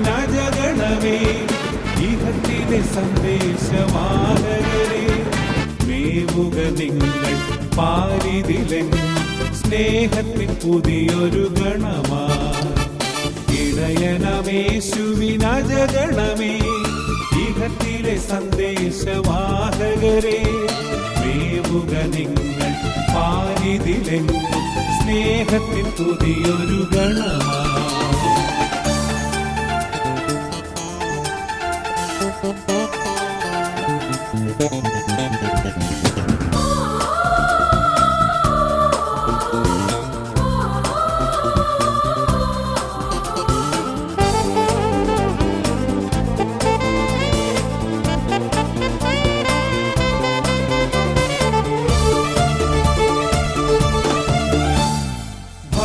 ഇടയനമേശുവിനജഗണമേ ഇഹത്തിലെ സന്ദേശവാഹകരെ മേവുക നിങ്ങൾ പാരിതിലെങ്ങും സ്നേഹത്തിൽ പുതിയൊരു ഗണമാ. ഇടയനമേശുവിനജഗണമേ ഇഹത്തിലെ സന്ദേശവാഹകരെ മേവുക നിങ്ങൾ പാരിതിലെങ്ങും സ്നേഹത്തിൻ പുതിയൊരു ഗണമാ.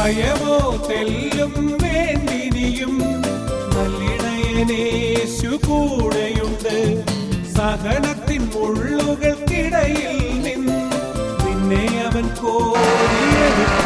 ഭയമോ തെല്ലും വേണ്ടിനിയും നല്ലിടയനേശു കൂടെയുണ്ട്. സഹനത്തിൻ മുള്ളുകൾക്കിടയിൽ നിന്ന് നിന്നെ അവൻ കോരിയെടുക്കും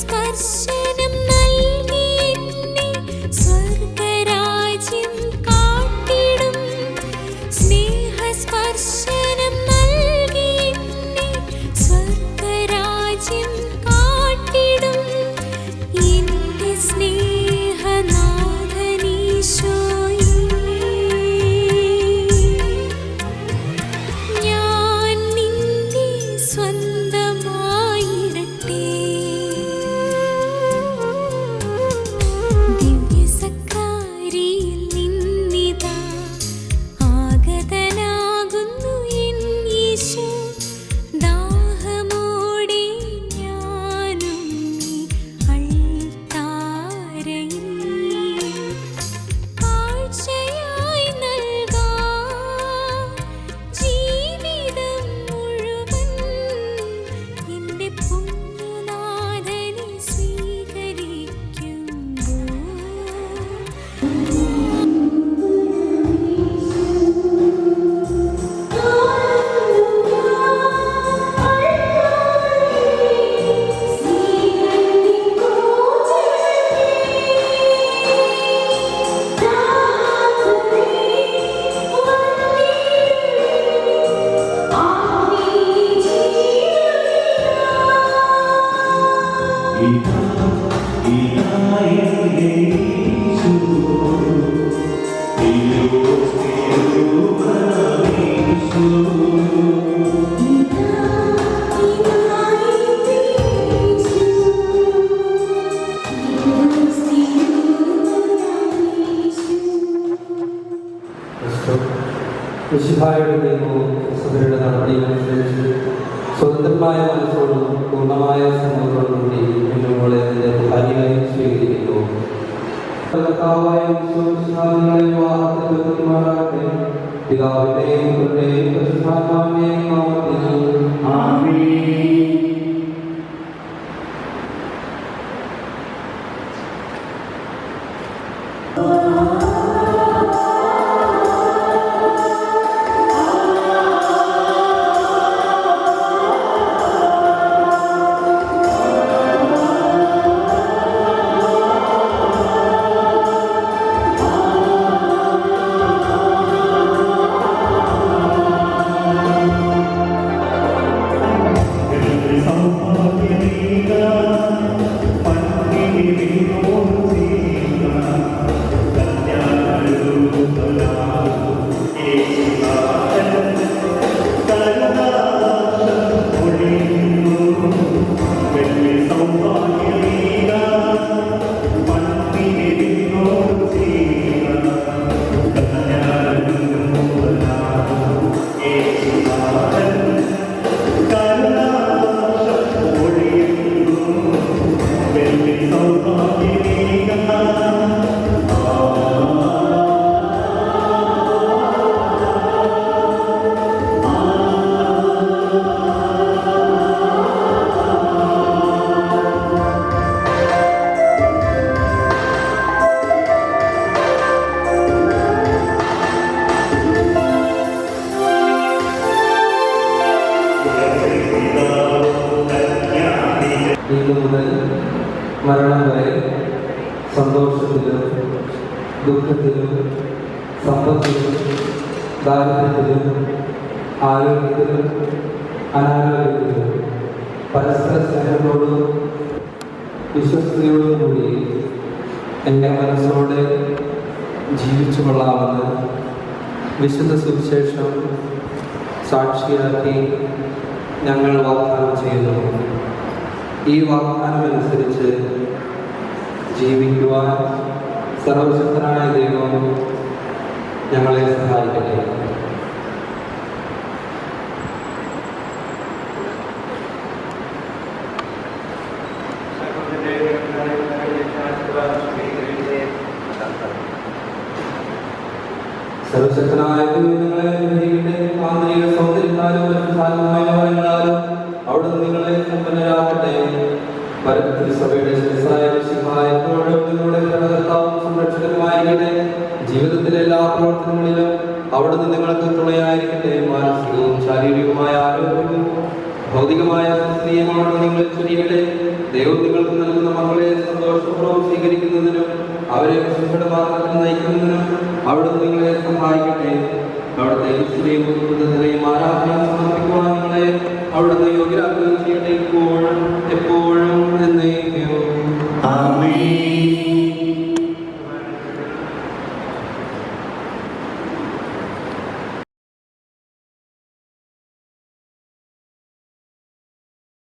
സ്പർശേ വിശുദ്ധായുടെ നിയമവും സഭയുടെ നടപടികളനുസരിച്ച് സ്വതന്ത്രമായ മനസ്സോടും പൂർണമായ സമൂഹത്തോടും കൂടി കർത്താവായ വിശ്വവിശ്വാസികളെ വിവാഹത്തിൽ ബന്ധുമാറാകട്ടെ പിതാവിന്റെയും പുത്രന്റെയും പരിശുദ്ധാത്മാവിന്റെയും നാമത്തിൽ ഇന്നു മുതൽ മരണം വരെ സന്തോഷത്തിലും ദുഃഖത്തിലും സമ്പത്തിലും ദാരിദ്ര്യത്തിലും ആരോഗ്യത്തിലും അനാരോഗ്യത്തിലും പരസ്പര സ്നേഹത്തോടും വിശ്വസ്തയോടും കൂടി എന്റെ മനസ്സോടെ ജീവിച്ചു കൊള്ളാമെന്ന് വിശുദ്ധ സുവിശേഷം സാക്ഷിയാക്കി ഞങ്ങൾ വാഗ്ദാനം ചെയ്യുന്നു. ഈ വാഗ്ദാനമനുസരിച്ച് ജീവിക്കുവാൻ സർവശക്തനായ ദൈവം ഞങ്ങളെ സഹായിക്കട്ടെ. സർവശക്തനായ നിങ്ങളെ അനുഗ്രഹിക്കട്ടെ. ആന്തരിക സൗന്ദര്യത്താലും പരിശുദ്ധാത്മായ വരങ്ങളാലും അവിടുന്ന് നിങ്ങളെ സമ്പന്നരാകട്ടെ സഭയുടെ നിങ്ങളുടെ ഭരണകർത്താവും സംരക്ഷകനുമായിരിക്കട്ടെ. ജീവിതത്തിലെ എല്ലാ പ്രവർത്തനങ്ങളിലും അവിടുന്ന് നിങ്ങൾക്ക് തുണയായിരിക്കട്ടെ. മാനസികവും ശാരീരികവുമായ ആരോഗ്യവും ഭൗതികമായ സ്ത്രീയും അവിടുന്ന് നിങ്ങളിൽ ചൊരിയട്ടെ. ദൈവം നിങ്ങൾക്ക് നൽകുന്ന മക്കളെ സന്തോഷപൂർവം സ്വീകരിക്കുന്നതിനും അവരെ വിശുദ്ധയുടെ മാർഗത്തിൽ നയിക്കുന്നതിനും അവിടുന്ന് നിങ്ങളെ സഹായിക്കട്ടെ. അവിടുത്തെ സ്ത്രീയും ബുദ്ധിമുട്ടുകളെയും ആരാധന സമർപ്പിക്കുവാൻ നിങ്ങളെ അവിടുന്ന് യോഗ്യരാക്കുകയും